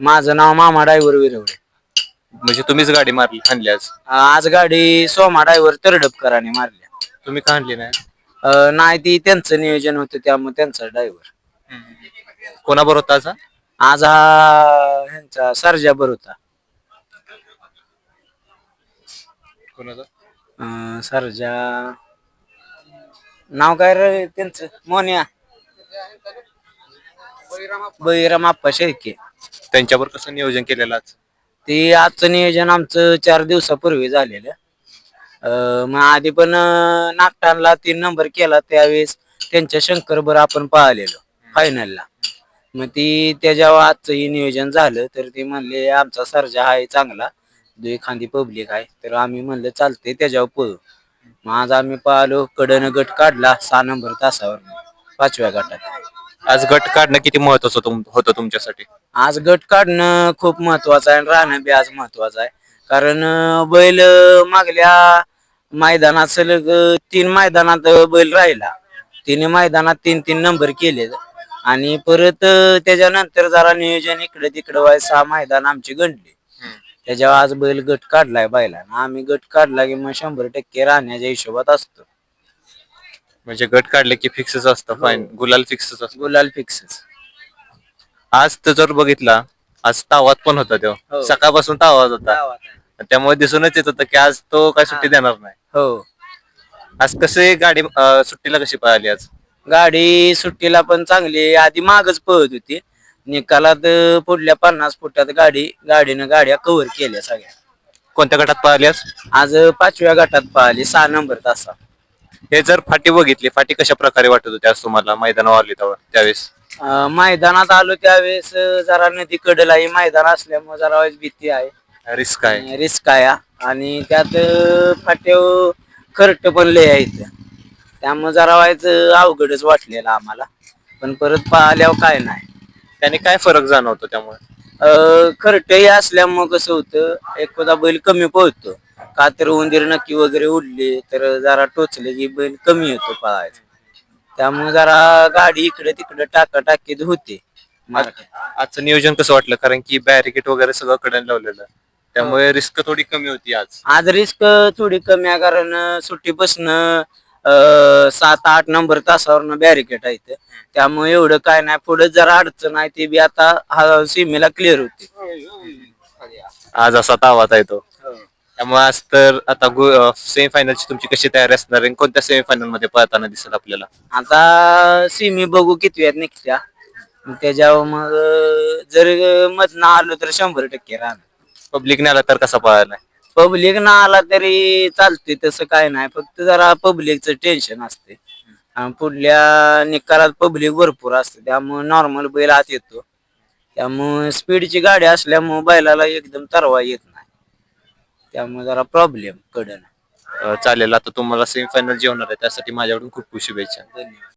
माझं नाव मामा डायव्हर विरवडे. म्हणजे तुम्हीच गाडी मारली आणली आज? आज गाडी सोमा डायव्हर तरडपकरांनी मारल्या तुम्ही का आणली नाही? अं, नाही ती त्यांचं नियोजन होतं त्यामुळे त्यांचा ड्रायव्हर कोणाबरोबर होता आज हा? आज हा ह्यांचा सर्जाबर होता. अं, सर्जा. नाव काय रे त्यांचं? मोन्या. बळीराम आप्पा शेळके. त्यांच्यावर कसं नियोजन केलेलं आज? ते आजचं नियोजन आमचं चार दिवसापूर्वी झालेलं. अं, मग आधी पण अं, नागठाणला तीन नंबर केला त्यावेळेस त्यांच्या शंकरभर आपण पाहिलेलो फायनलला मग ती त्याच्यावर आजचंही नियोजन झालं तर ते म्हणले आमचा सर्जा आहे चांगला दुई एखादी पब्लिक आहे. तर आम्ही म्हणलं चालते त्याच्यावर पळू. मग आज आम्ही पाहिलो कडनं गट काढला सहा नंबर तासावर पाचव्या गटात. आज गट काढणं किती महत्वाचं तुम- होतं तुमच्यासाठी? आज गट काढणं खूप महत्वाचं आहे आणि राहणं बी आज महत्वाचं आहे. कारण अं, बैल अं, मागल्या मैदानात सलग अं, तीन मैदानात अं, बैल राहिला. तिने मैदानात तीन तीन नंबर केले आणि परत अं, त्याच्यानंतर जरा नियोजन इकडे तिकडे व्हाय सहा मैदान आमची गणली त्याच्यावर आज बैल गट काढलाय बैलानं आम्ही गट काढला की मग शंभर टक्के राहण्याच्या हिशोबात असतो. म्हणजे गट काढले की फिक्सच असतं फाईन गुलाल फिक्सच असतं. गुलाल फिक्सच आज तर जर बघितला आज तावात पण होता तो हो. सकाळपासून तावात होता. त्यामुळे दिसूनच येत होतं की आज तो काय सुट्टी देणार नाही. हो. आज कसे गाडी अं, सुट्टीला कशी पळाली आज? गाडी सुट्टीला पण चांगली आधी मागच पळत होती. निकालात अं, पुढल्या पन्नास फुटात गाडी गाडीनं गाड्या कव्हर केल्या सगळ्या. कोणत्या गटात पळाली आज? आज अं, पाचव्या गटात पळाली सहा नंबर तासा हे जर फाटी बघितली फाटी कशा प्रकारे वाटत होती आज तुम्हाला मैदानावर आली तेव्हा त्यावेळेस? अं, मैदानात आलो त्यावेळेस अं, जरा नदी कडेलाही मैदान असल्यामुळे जरा भीती आहे. रिस्क आहे. रिस्क आहे आणि त्यात अं, फाट्याव खर्ट पण लय आहेत. त्यामुळे जरा व्हायचं अवघडच वाटलेलं आम्हाला. पण परत पाहिल्यावर काय नाही. त्याने काय फरक जाणवतो त्यामुळे? अं, खरटही असल्यामुळं कसं होतं एखादा बैल कमी पळतो. का तर उंदीर नक्की वगैरे उडले तर जरा टोचले की बैल कमी येतो पळायचा. त्यामुळे जरा गाडी इकडे तिकडे टाका टाकीत होते आजचं नियोजन कसं वाटलं? कारण की बॅरिकेट वगैरे सगळं कडे लावलेलं. त्यामुळे रिस्क थोडी कमी होती आज. आज रिस्क थोडी कमी आहे कारण सुट्टीपासनं सात आठ नंबर तासावर बॅरिकेड आहेत त्यामुळे एवढं काय नाही. पुढे जरा अडचण आहे ती बी आता हा सीमेला क्लिअर होते. आज असा तावात आहे तो. त्यामुळे आज तर आता सेमीफायनलची तुमची कशी तयारी असणार आहे कोणत्या सेमीफायनलमध्ये पळताना दिसेल आपल्याला? आता सिमी बघू किती वेळात निघत्या. मग त्याच्यावर मग अं, जर मधनं आलो तर शंभर टक्के राहणार. पब्लिक आला तर कसा पळायला पब्लिक ना आला तरी चालते तसं काय नाही. फक्त जरा पब्लिकचं टेन्शन असते आणि पुढल्या निकालात पब्लिक भरपूर असते त्यामुळे नॉर्मल बैल आत येतो. त्यामुळे स्पीडची गाडी असल्यामुळे बैलाला एकदम तरवा येत नाही. त्यामुळे जरा प्रॉब्लेम कडन. चालेल. आता तुम्हाला सेमीफायनल जे होणार आहे त्यासाठी माझ्याकडून खूप खूप शुभेच्छा. धन्यवाद.